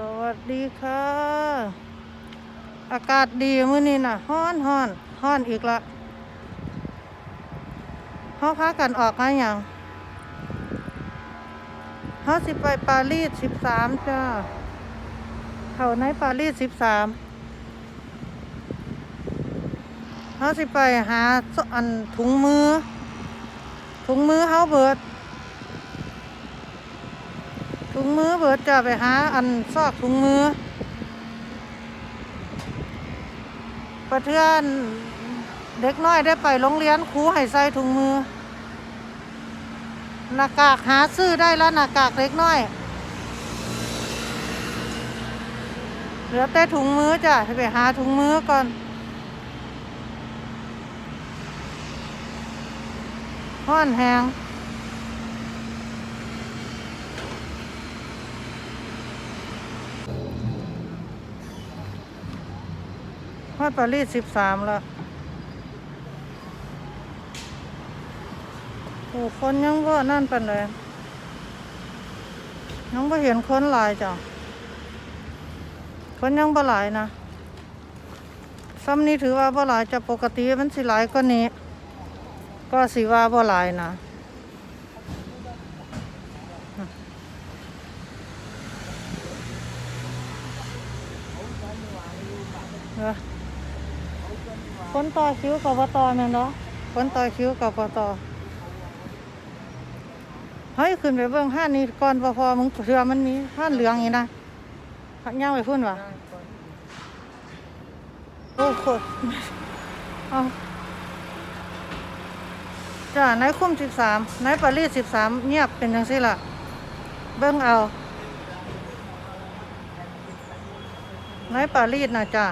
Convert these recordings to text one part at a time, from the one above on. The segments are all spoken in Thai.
สวัสดีค่ะ อากาศดีมื้อนี้น่ะฮ้อนฮ้อนฮ้อนอีกละเฮาพากันออกมาหยังเฮาสิไปปารีส13จ้าเขาในปารีส13เฮาสิไปหาอันถุงมือ ถุงมือเฮาเบิด ถุงมือเบิดจะไปหาอันซอกถุงมือประเทือนเด็กน้อยได้ไปโรงเรียนครูให้ใส่ถุงมือหน้ากากหาซื้อได้แล้วหน้ากากเด็กน้อยเหลือแต่ถุงมือจ้ะไปหาถุงมือก่อนห้อนแหง ฮอดปารีสสิบสามแล้วโอ้คนยังว่านั่นเป็นเลยยังไม่เห็นคนหลายจ้ะคนยังบ่หลายนะซ้ำนี้ถือว่าบ่หลายจะปกติมันสิหลายกว่านี้ ก็สิว่าบ่หลายนะเออ คนต่อคิวกับปตอแม่นเนาะคนต่อคิวกับปตอเฮ้ยขึ้นไปเบิ่งห้านนี้ก่อนพอพอมึงเถื่อมันมีห้านเหลืองอีกนะหักย่าไปพุ่นวะโอ้โหเอาจ้าในคุ้มสิบสามในปารีสสิบสามเงียบเป็นยังสิล่ะ เบิ่งเอาในปารีสนะจ้า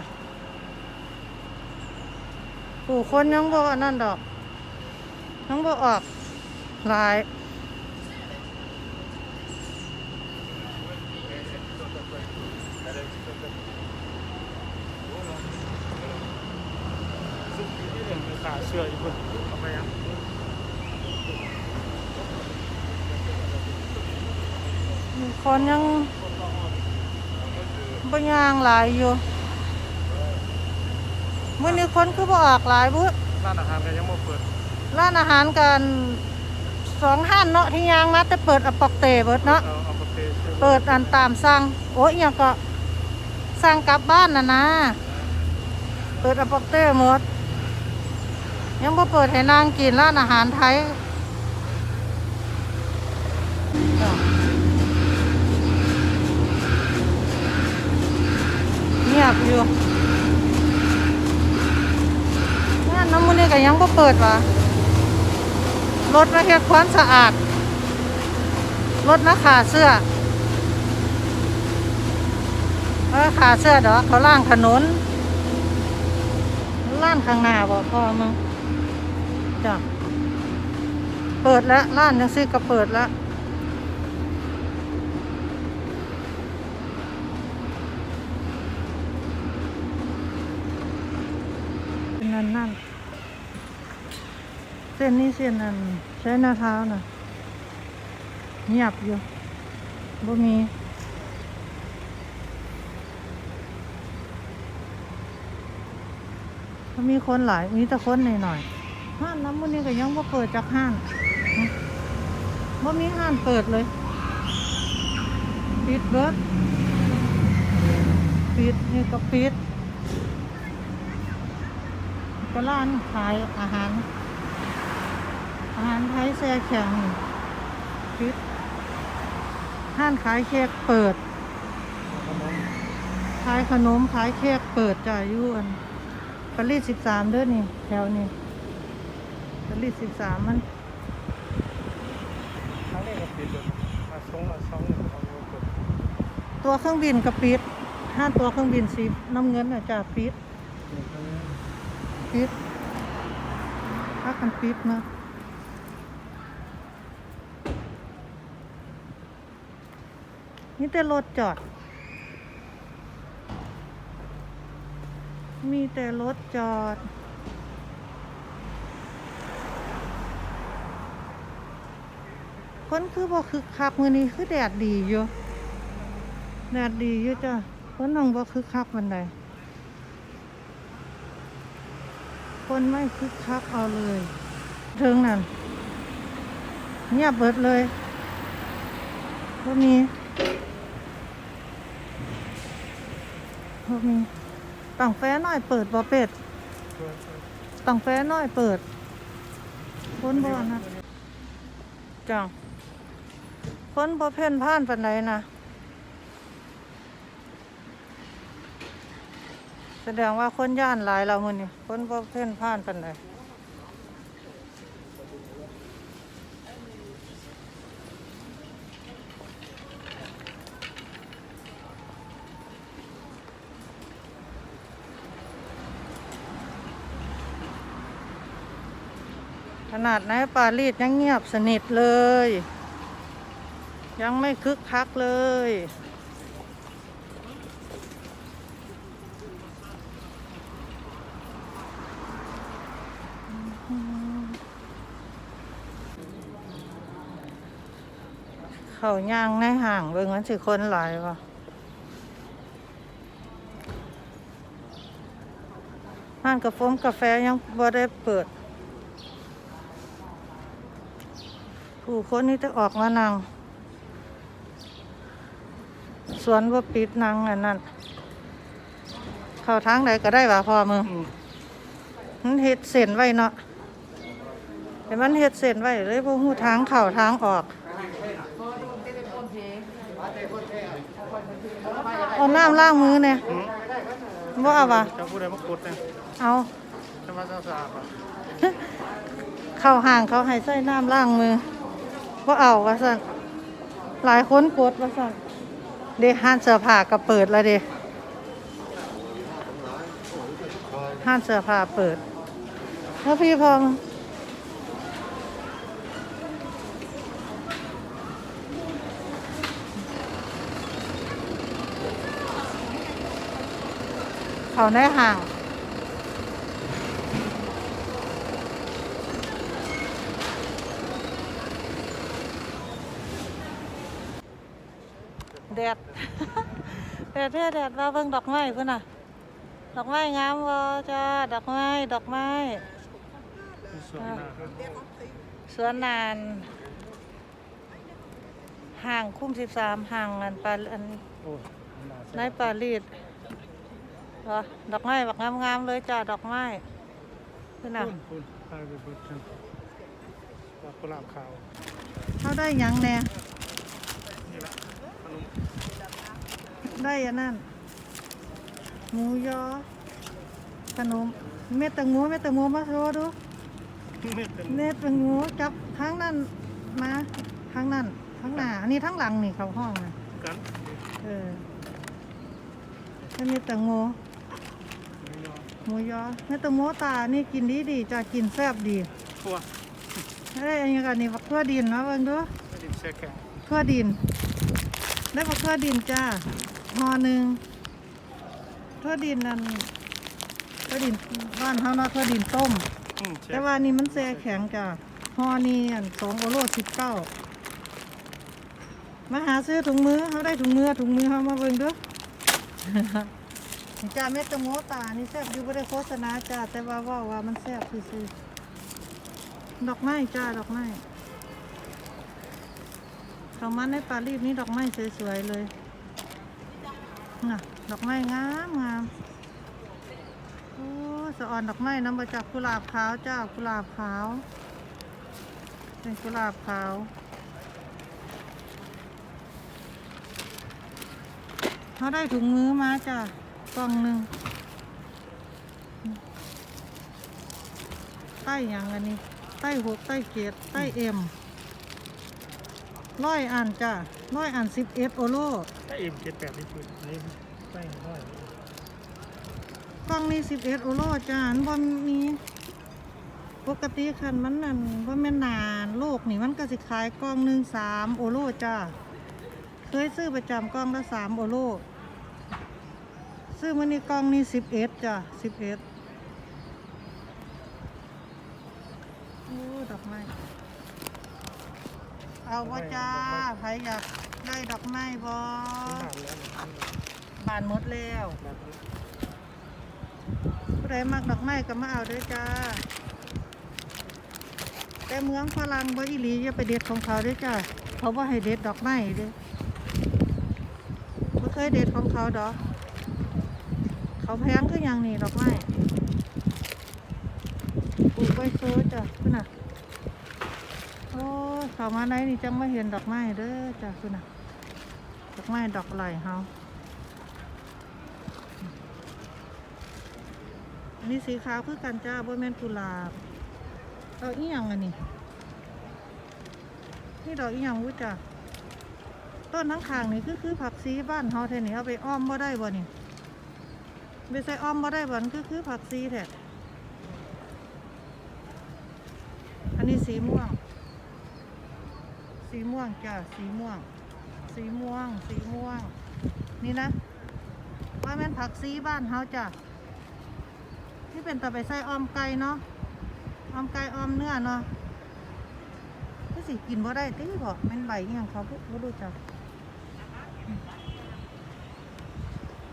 ผู้คนยังบ่อันนั้นดอกยังบ่ออกหลายขาเชื่ออีกคนทำไมอะคนยังบ่ย่างหลายอยู่ มื้อนี้คนคือบ่ออกหลายบุร้านอาหารก็ยังไม่เปิดร้านอาหารกันสองห้านเนาะที่ย่างมาแต่เปิดอปอกเตเบิดเนาะเอาเอาประเภทเปิดอันตามสั่งโอ้ยอหยังก็สั่งกลับบ้านน่ะนะ เปิดอปอกเต้หมด ยังบ่เปิดให้นางกินร้านอาหารไทย บ่เปิดวะรถมาเฮ็ดความสะอาด รถมาขาเสื้อเออขาเสื้อดอกเขาล่างถนนล้านข้างหน้าบ่พ่อมึงจ้ะเปิดแล้วร้านยังซี่ก็เปิดแล้วเป็นนั่นนั่น ส้นนี้เส้นนั้นใช้หน้าเท้าน่ะเงียบอยู่บ่มีถ้ามีคนหลายมีแต่คนหน่อยหน่อยห้านน้ำมันนี่ก็ยังบ่าเปิดจากห้านหึบ่มีห้านเปิดเลยปิดเบิดปิดนี่ก็ปิดก็ร้านขายอาหาร อาหารไทยแซ่แข็งนี่ปิดห้านขายเค้กเปิด ขายขนมขายเค้กเปิดจ่ายยู่นปารีสสิบสามเด้อนี่แถวนี้ปารีสสิบสามมันครั้งแรกก็ปิดเลยมาสองมาสองเนี่ยเขาเปิดตัวเครื่องบินกระปิดห้าตัวเครื่องบินสีน้ำเงินน่ะจ้าปิดปิดพักกันปิดนะ นี่แต่รถจอด มีแต่รถจอด คนคือบ่คึกคักมื้อนี้คือแดดดีอยู่แดดดีอยู่จ้ะคนนังบ่คึกคักวันใดคนไม่คึกคักเอาเลยถึงนั่นเงียบเบิดเลยบ่มี บ่มีต่างแฟน้อยเปิดบ่เป็ดเปิดเปิดต่างแฟน้อยเปิดคนบ่นะจังคนบ่เพ่นพ่านปันไหนะแสดงว่าคนย่านหลายเรามือนี้คนบ่เพ่นพ่านปันไหน ขนาดไหนปารีสยังเงียบสนิทเลย ยังไม่คึกคักเลย เขาย่างในห่างเบิ่งมันสิคนหลายวะห้านกาแฟกาแฟยังบ่ได้เปิด ผู้คนนี้จะออกมานั่งสวนว่าปิดนังอันนั้นเข้าทางใดก็ได้ว่าพอมึงอืมมันเฮ็ดเส้นไว้เนาะแต่มันเฮ็ดเส้นไว้เลยบ่ฮู้ทางเข้าทางออกเอาน้ำล้างมือเนี่ยอืมบ่เอาว่ะจะพูดอะไรมากดเนี่ยเอาจะมาสะอาดอะเข้าห่างเขาให้ใส่น้ำล้างมือ บ่เอาว่าซั่นหลายคนกดว่าซั่นเดห้านเสื้อผ้าก็เปิดแล้วเดห้านเสื้อผ้าเปิดแล้วพี่พองเขาในห่าง แดด แดดแท้แดดว่าเบิ่งดอกไม้พุ่นน่ะ ดอกไม้งามบ่จ้า ดอกไม้ ดอกไม้มีส่วนหน้าครับสวนนานห่างคุ้มสิบสามห่างอันปาอันโอ้ยหน้าในปารีสเหรอดอกไม้บักงามๆเลยจ้า ดอกไม้พุ่นน่ะ คุณคุณพาไปเบิดกันว่ากุหลาบขาวเขาได้หยังแน่นี่แหละขนม ได้อันนั้นหมูยอขนมเม็ดแตงโมเม็ดแตงโมมาโชว์ดูไม่เป็นเน็ตเป็นงูจับทั้งนั้นมาทั้งนั้นทั้งหน้าอันนี้ทั้งหลังนี่เขาห้องนะกันเออให้มีแต่งูไม่ยอมหมูยอมีแต่หมูตานี่กินดีดีจะกินแซ่บดีตัวได้อันนี้กันนี่บักทั่วดินมาเบิ่งดูไม่ดินแช่แข็งทั่วดินได้บักทั่วดินจ้า ห่อหนึ่งทั่วดินนั่นทั่วดินบ้านเฮาเนาะทั่วดินต้ม อืมแช่แต่ว่านี่มันแซ่แข็งจ้ะฮอนี่อันสองโอโลสิบเก้ามาหาซื้อถุงมือเขาได้ถุงมือถุงมือเขามาเบิ่งเด้วยจ้าเม็ดตะโมตานี่แซ่บอยู่บ่ได้โฆษณาจ้าแต่ว่าเว่าว่ามันแซ่บซื่อๆดอกไม้จ้าดอกไม้เขามันในปารีสนี่ดอกไม้สวยๆเลย น่ะดอกไม้งามงามโอ้สะออนดอกไม้น้ำมาจากกุหลาบขาวเจ้ากุหลาบขาว เป็นกุหลาบขาวเขาได้ถุงมือมาจ้ะกล่องหนึ่งใต้อย่างอันนี้ ใต้หกใต้เกตใต้เอ็มร้อยอันจ้ะร้อยอันสิบเอ็ดโอโล ถ้าเอ็มเจ็ดแปดนี่คือนี่ไม่ห้อยกล่องนี้สิบเอ็ดโอโลจ้าอันบ่มีปกติคันมันนั่นว่าแม่นนานโลกนี่มันก็สิขายกล่องหนึ่งสามโอโลจ้าเคยซื้อประจำกล่องละสามโอโลซื้อมันนี่กล่องนี้สิบเอ็ดจ้าสิบเอ็ดโอ้ดอกไม้เอาบ่จ้าใครอยาก ได้ดอกไม้บ่ผ่านแล้วบานหมดแล้วแบบนี้ผู้ใดมักดอกไม้ก็มาเอาด้อจ้า แต่เมืองฝรั่งบ่อีหลีอย่าไปเด็ดของเขาด้อจ้าเขาบ่ให้เด็ดดอกไม้เด้อบ่เคยเด็ดของเขาดอก เขาแพงคือหยังนี่ดอกไม้ปลูกไว้ซื้อจ้ะคุณน่ะโอ้ยเขามาไหนนี่จังมาเห็นดอกไม้เด้อจ้ะคุณน่ะ ดอกไม้ดอกไหลเฮาอันนี้สีขาวคือกันจ้าบ่แม่นกุหลาบดอกอีหยังอันนี้นี่ดอกอีหยังวุ้จ้ะต้นทั้งขางนี่คือคือผักซีบ้านเฮาแท้นี่เอาไปอ้อมบ่ได้บ่นี่ไปใส่อ้อมบ่ได้บ่ันคือคือผักซีแท้อันนี้สีม่วง สีม่วงจ้ะสีม่วง สีม่วง สีม่วง นี่นะว่าแม่นผักซีบ้านเฮาจ้ะที่เป็นตะไปใส่ออมไก่เนาะออมไก่ออมเนื้อเนาะก็สิกินบ่ได้ติบ่แม่นใบอหยังเขาบ่บ่รู้จัก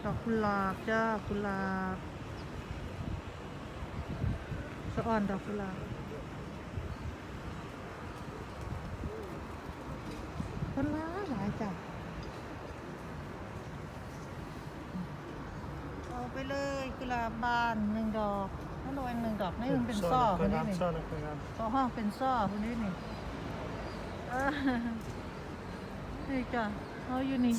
ดอกกุหลาบจ้ากุหลาบสะอ่อนดอกกุหลาบคนหลา จ้ะเอาไปเลยกุหลาบบานหนึ่งดอกนั่นโดนหนึ่งดอกนี่มันเป็นซ่อคนนี้นี่ซ่อนะคือกันต่อห้องเป็นซ่อคนนี้นี่เออนี่จ้ะเฮาอยู่นี่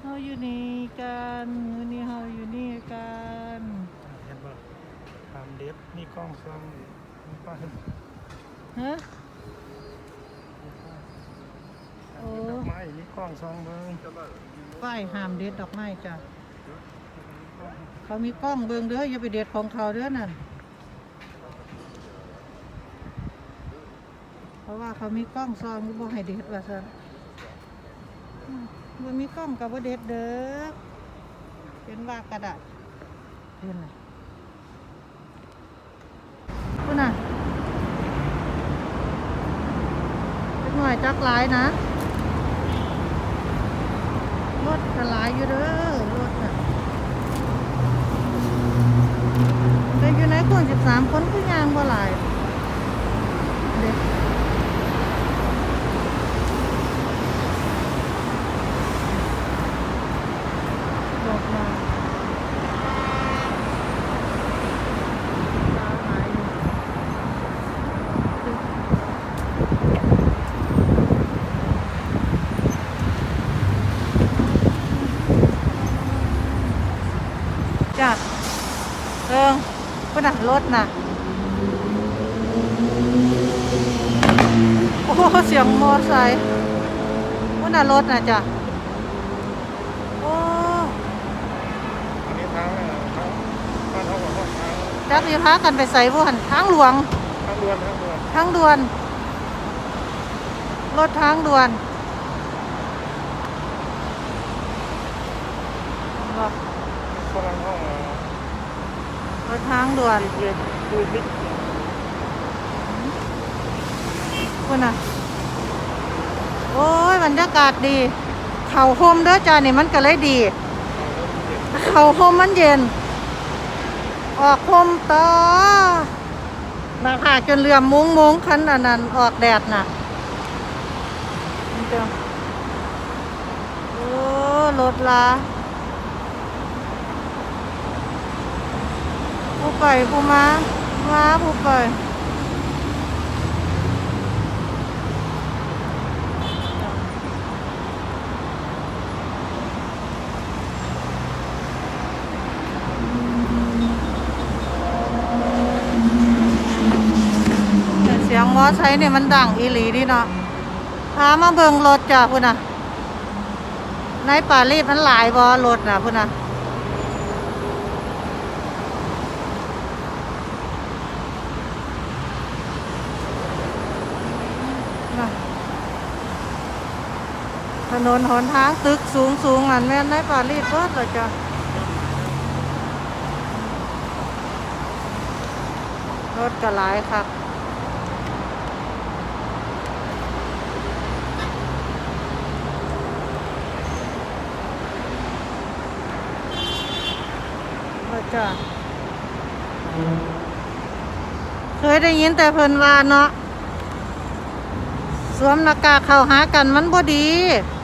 เฮาอยู่นี่กันมื้อนี้เฮาอยู่นี่กันเห็นบ่ตามเด็บนี่กล้องซ่อมมีป้ายมีฮะ ป้ดอกไม้มีกล้องซอมเบิ่งป้ายห้ามเด็ดดอกไม้จ้ะเขามีกล้องเบิ่งเด้ออย่าไปเด็ดของเขาเด้อนั่นเพราะว่าเขามีกล้องซองบ่ให้เด็ดว่าซั่นอืมบ่มีกล้องก็บ่เด็ดเด้อเป็นว่ากระดาษเห็นไหมคุณน่ะเล็กหน่อยจักหลายนะ รถ ก็หลายอยู่เด้อรถน่ะแต่อยู่ในคนสิบสามคนคือยางบ่หลายเด็กรถมาตาหายอยู่จ้ะเอิงพุ่ นน่ะ รถน่ะ โอ้โหเสียงมอไซค์พุ่นน่ะ รถน่ะจ้ะ โอ้อันนี้ทางเอ่อทางบ้านเขาบอกว่าทางจักสิพากันไปใส่บ่หันทางหลวง ทางด่วน ทางด่วนทางด่วนรถทางด่วนบอก ฝรั่งห้องเอ่อ รถทางด่วนเรียกคือบิ๊กคุณน่ะ โอ้ยบรรยากาศดี เขาโฮมเด้อจ้านี่มันก็เลยดี เขาโฮมมันเย็น ออกโฮมต่อหน้าผาจนเหลื่อมมุ้งมุ้งคันอันนั้นออกแดดน่ะนี่เจ้าโอ้รถละาผู้ไปผู้มาม้าผู้ไก่เสียงมอไซค์เนี่ยมันดังอีหลีดีเนาะพามาเบิงรถจ้ะพุ่นน่ะในปารีสมันหลายบอรถน่ะพุ่นน่ะ ล่ะ ถนนหอนทางตึกสูงสูงอันแม่นในปารีสเบิดเลยจ้ะรถก็หลายครับแล้จ้ะเคยได้ยินแต่เพิ่นว่าเนาะ สวมหน้ากากเข้าหากันมันบ่ดี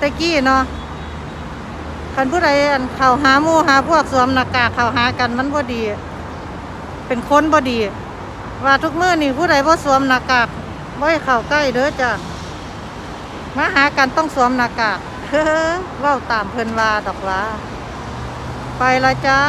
ตะกี้เนาะคันผู้ใดอันเข้าหาหมู่หาพวกสวมหน้ากากเข้าหากันมันบ่ดี เป็นคนบ่ดี ว่าทุกมื้อนี่ผู้ใดบ่สวมหน้ากากบ่ให้เข้าใกล้เด้อจ้ะมาหากันต้องสวมหน้ากากเฮ้อเว้าตามเพิ่นว่าดอกว่าไปละจ้า